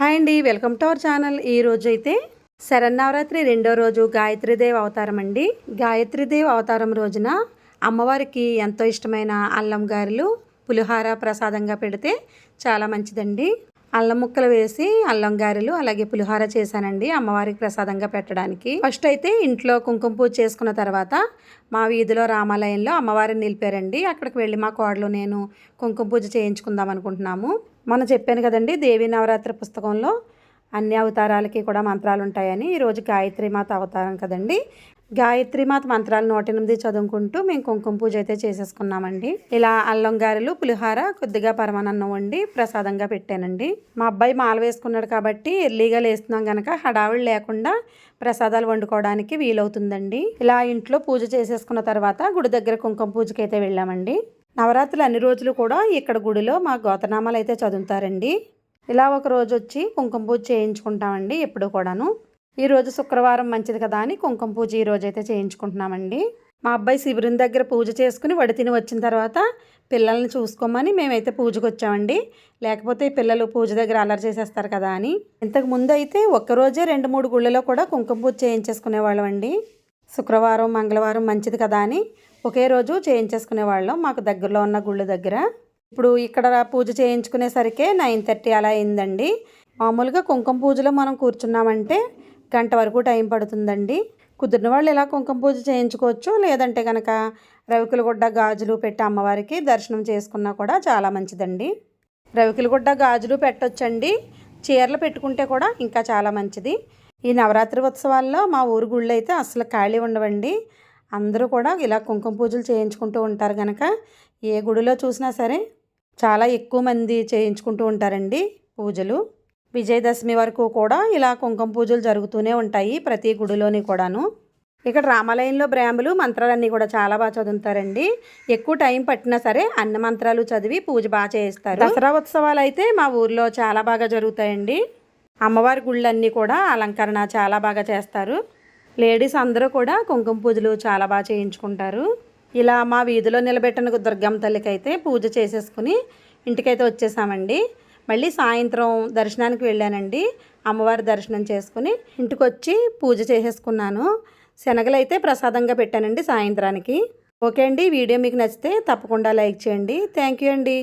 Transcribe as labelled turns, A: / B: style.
A: Hi అండి welcome to our channel. ఈ రోజు అయితే శరన్నవరాత్రి రెండో రోజు గాయత్రీదేవి అవతారం అండి. గాయత్రీదేవి అవతారం రోజున అమ్మవారికి ఎంతో ఇష్టమైన అల్లం గారెలు పులిహార ప్రసాదంగా పెడితే చాలా మంచిదండి. అల్లం ముక్కలు వేసి అల్లం గారెలు అలాగే పులిహోర చేశానండి అమ్మవారికి ప్రసాదంగా పెట్టడానికి. ఫస్ట్ అయితే ఇంట్లో కుంకుమ పూజ చేసుకున్న తర్వాత మా వీధిలో రామాలయంలో అమ్మవారిని నిలిపారండి. అక్కడికి వెళ్ళి మా కోడలు నేను కుంకుమ పూజ చేయించుకుందాం అనుకుంటున్నాము. మొన్న చెప్పాను కదండి దేవి నవరాత్రి పుస్తకంలో అన్ని అవతారాలకి కూడా మంత్రాలు ఉంటాయని ఈరోజు గాయత్రి మాత అవతారం కదండి. మాత మంత్రాలు నూట ఎనిమిది చదువుకుంటూ మేము కుంకుమ పూజ అయితే చేసేసుకున్నామండి. ఇలా అల్లం గారెలు పులిహార కొద్దిగా పరమానన్నం వండి ప్రసాదంగా పెట్టానండి. మా అబ్బాయి మాల వేసుకున్నాడు కాబట్టి ఎర్లీగా లేస్తున్నాం కనుక హడావిడి లేకుండా ప్రసాదాలు వండుకోవడానికి వీలవుతుందండి. ఇలా ఇంట్లో పూజ చేసేసుకున్న తర్వాత గుడి దగ్గర కుంకుమ పూజకి అయితే వెళ్ళామండి. నవరాత్రులు అన్ని రోజులు కూడా ఇక్కడ గుడిలో మా గోతనామాలు అయితే చదువుతారండి. ఇలా ఒక రోజు వచ్చి కుంకుమ పూజ చేయించుకుంటామండి ఎప్పుడు కూడాను. ఈరోజు శుక్రవారం మంచిది కదా అని కుంకుమ పూజ ఈ రోజు అయితే చేయించుకుంటున్నామండి. మా అబ్బాయి శిబిరం దగ్గర పూజ చేసుకుని వడి తిని వచ్చిన తర్వాత పిల్లల్ని చూసుకోమని మేమైతే పూజకు వచ్చామండి. లేకపోతే పిల్లలు పూజ దగ్గర అలర్ చేసేస్తారు కదా అని. ఇంతకు ముందు అయితే ఒక్కరోజే రెండు మూడు గుళ్ళలో కూడా కుంకుమ పూజ చేయించేసుకునేవాళ్ళం అండి. శుక్రవారం మంగళవారం మంచిది కదా అని ఒకే రోజు చేయించేసుకునేవాళ్ళం మాకు దగ్గరలో ఉన్న గుళ్ళ దగ్గర. ఇప్పుడు ఇక్కడ పూజ చేయించుకునేసరికే నైన్ థర్టీ అలా అయిందండి. మామూలుగా కుంకుమ పూజలో మనం కూర్చున్నామంటే గంట వరకు టైం పడుతుందండి. కుదిరిన వాళ్ళు ఇలా కుంకుమ పూజ చేయించుకోవచ్చు? లేదంటే కనుక రవికులగుడ్డ గాజులు పెట్టి అమ్మవారికి దర్శనం చేసుకున్నా కూడా చాలా మంచిదండి. రవికులగుడ్డ గాజులు పెట్టొచ్చండి. చీరలు పెట్టుకుంటే కూడా ఇంకా చాలా మంచిది. ఈ నవరాత్రి ఉత్సవాల్లో మా ఊరు గుళ్ళు అయితే అసలు ఖాళీ ఉండవండి. అందరూ కూడా ఇలా కుంకుమ పూజలు చేయించుకుంటూ ఉంటారు కనుక ఏ గుడిలో చూసినా సరే చాలా ఎక్కువ మంది చేయించుకుంటూ ఉంటారండి పూజలు. విజయదశమి వరకు కూడా ఇలా కుంకుమ పూజలు జరుగుతూనే ఉంటాయి ప్రతి గుడిలోని కూడాను. ఇక్కడ రామాలయంలో బ్రాహ్మలు మంత్రాలన్నీ కూడా చాలా బాగా చదువుతారండి. ఎక్కువ టైం పట్టినా సరే అన్న మంత్రాలు చదివి పూజ బాగా చేస్తారు దసరా ఉత్సవాలు అయితే మా ఊర్లో చాలా బాగా జరుగుతాయండి. అమ్మవారి గుళ్ళన్నీ కూడా అలంకరణ చాలా బాగా చేస్తారు. లేడీస్ అందరూ కూడా కుంకుమ పూజలు చాలా బాగా చేయించుకుంటారు. ఇలా మా వీధిలో నిలబెట్టిన దుర్గమ్మ తల్లికి అయితే పూజ చేసేసుకుని ఇంటికైతే వచ్చేసామండి. మళ్ళీ సాయంత్రం దర్శనానికి వెళ్ళానండి. అమ్మవారి దర్శనం చేసుకుని ఇంటికి వచ్చి పూజ చేసేసుకున్నాను. శనగలు అయితే ప్రసాదంగా పెట్టానండి సాయంత్రానికి. ఓకే అండి వీడియో మీకు నచ్చితే తప్పకుండా లైక్ చేయండి. థ్యాంక్ యూ అండి.